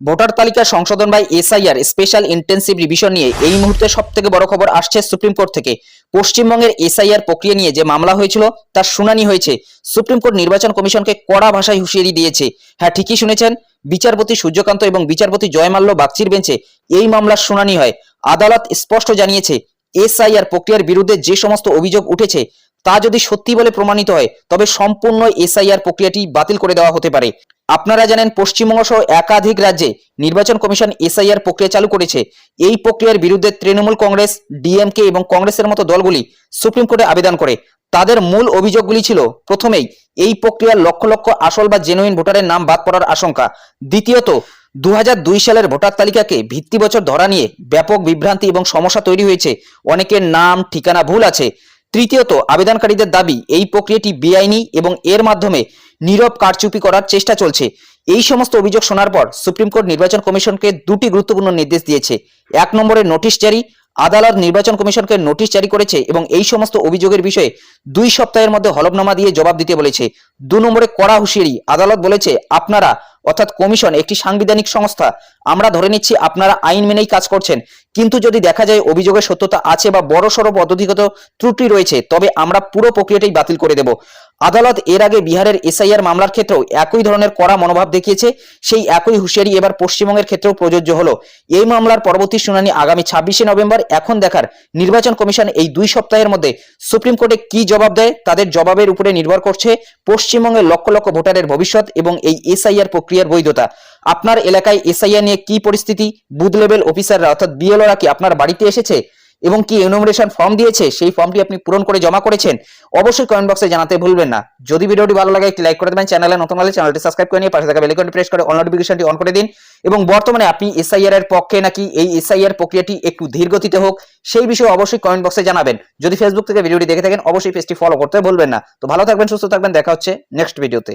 Voter তালিকা সংশোধন বা এসআইআর স্পেশাল ইন্টেন্সিভ রিভিশন নিয়ে এই মুহূর্তে সব থেকে বড় খবর আসছে সুপ্রিম কোর্ট থেকে। পশ্চিমবঙ্গের এসআইআর প্রক্রিয়া নিয়ে যে মামলা হয়েছিল, তার শুনানি হয়েছে। সুপ্রিম কোর্ট নির্বাচন কমিশনকে কড়া ভাষায় হুঁশিয়ারি দিয়েছে। হ্যাঁ ঠিকই শুনেছেন, বিচারপতি সূর্যকান্ত এবং বিচারপতি জয়মাল্য বাগচির বেঞ্চে এই মামলার শুনানি হয়। আদালত স্পষ্ট জানিয়েছে এসআইআর প্রক্রিয়ার বিরুদ্ধে যে সমস্ত অভিযোগ উঠেছে তা যদি সত্যি বলে প্রমাণিত হয়, তবে সম্পূর্ণ এসআইআর প্রক্রিয়াটি বাতিল করে দেওয়া হতে পারে। আপনারা জানেন, পশ্চিমবঙ্গ সহ একাধিক রাজ্যে নির্বাচন কমিশন এসআইআর প্রক্রিয়া চালু করেছে। এই প্রক্রিয়ার বিরুদ্ধে তৃণমূল কংগ্রেস, ডিএমকে এবং কংগ্রেসের মতো দলগুলি সুপ্রিম কোর্টে আবেদন করে। তাদের মূল অভিযোগগুলি ছিল, প্রথমেই, এই প্রক্রিয়ার লক্ষ লক্ষ আসল বা জেনুইন ভোটারের নাম বাদ পড়ার আশঙ্কা। দ্বিতীয়ত দুই হাজার দুই সালের ভোটার তালিকাকে ভিত্তি বছর ধরা নিয়ে ব্যাপক বিভ্রান্তি এবং সমস্যা তৈরি হয়েছে। অনেকের নাম, ঠিকানা ভুল আছে। তৃতীয়ত, আবেদনকারীদের দাবি, এই প্রক্রিয়াটি বেআইনি এবং এর মাধ্যমে নীরব কারচুপি করার চেষ্টা চলছে। এই সমস্ত অভিযোগ শোনার পর সুপ্রিম কোর্ট নির্বাচন কমিশনকে দুটি গুরুত্বপূর্ণ নির্দেশ দিয়েছে। এক নম্বরে নোটিশ জারি, আদালত নির্বাচন কমিশনকে নোটিশ জারি করেছে এবং এই সমস্ত অভিযোগের বিষয়ে দুই সপ্তাহের মধ্যে হলফনামা দিয়ে জবাব দিতে বলেছে। দু নম্বরে কড়া হুঁশিয়ারি, আদালত বলেছে, আপনারা অর্থাৎ কমিশন, একটি সাংবিধানিক সংস্থা। আমরা ধরে নিচ্ছি আপনারা আইন মেনেই কাজ করছেন। কিন্তু যদি দেখা যায় অভিযোগের সত্যতা আছে বা বড় সড় পদ্ধতিগত ত্রুটি রয়েছে, তবে আমরা পুরো প্রক্রিয়াটাই বাতিল করে দেব। আদালত এর আগে বিহারের এসআইআর মামলার ক্ষেত্রেও একই ধরনের কড়া মনোভাব দেখিয়েছে। সেই একই হুঁশিয়ারি এবার পশ্চিমবঙ্গের ক্ষেত্রেও প্রযোজ্য হলো। এই মামলার পরবর্তী শুনানি আগামী ছাব্বিশে নভেম্বর। এখন দেখার নির্বাচন কমিশন এই দুই সপ্তাহের মধ্যে সুপ্রিম কোর্টে কি জবাব দেয়, তাদের জবাবের উপরে নির্ভর করছে পশ্চিমবঙ্গের লক্ষ লক্ষ ভোটারের ভবিষ্যৎ এবং এই এসআইআর প্রক্রিয়ার বৈধতা। আপনার এলাকায় এসআইআর নিয়ে কি পরিস্থিতি? বুথ লেভেল অফিসাররা, অর্থাৎ বিএলওরা কি আপনার বাড়িতে এসেছে? এবং কি এনুমারেশন ফর্ম দিয়েছে? সেই ফর্মটি আপনি পূরণ করে জমা করেছেন? অবশ্যই কমেন্ট বক্সে জানাতে ভুলবেন না। যদি ভিডিওটি ভালো লাগে, একটি লাইক করে দেবেন। চ্যানেলে নতুন হলে চ্যানেলটি সাবস্ক্রাইব করে নিয়ে পাশে থাকা বেলাইকনটি প্রেস করে অল নোটিফিকেশনটি অন করে দিন। এবং বর্তমানে আপনি এসআইআর এর পক্ষে নাকি এই এসআইআর প্রক্রিয়াটি একটু ধীর গতিতে হোক, সেই বিষয়ে অবশ্যই কমেন্ট বক্সে জানাবেন। যদি ফেসবুক থেকে ভিডিওটি দেখে থাকেন, অবশ্যই পেজটি ফলো করতে ভুলবেন না। তো ভালো থাকবেন, সুস্থ থাকবেন। দেখা হচ্ছে নেক্সট ভিডিওতে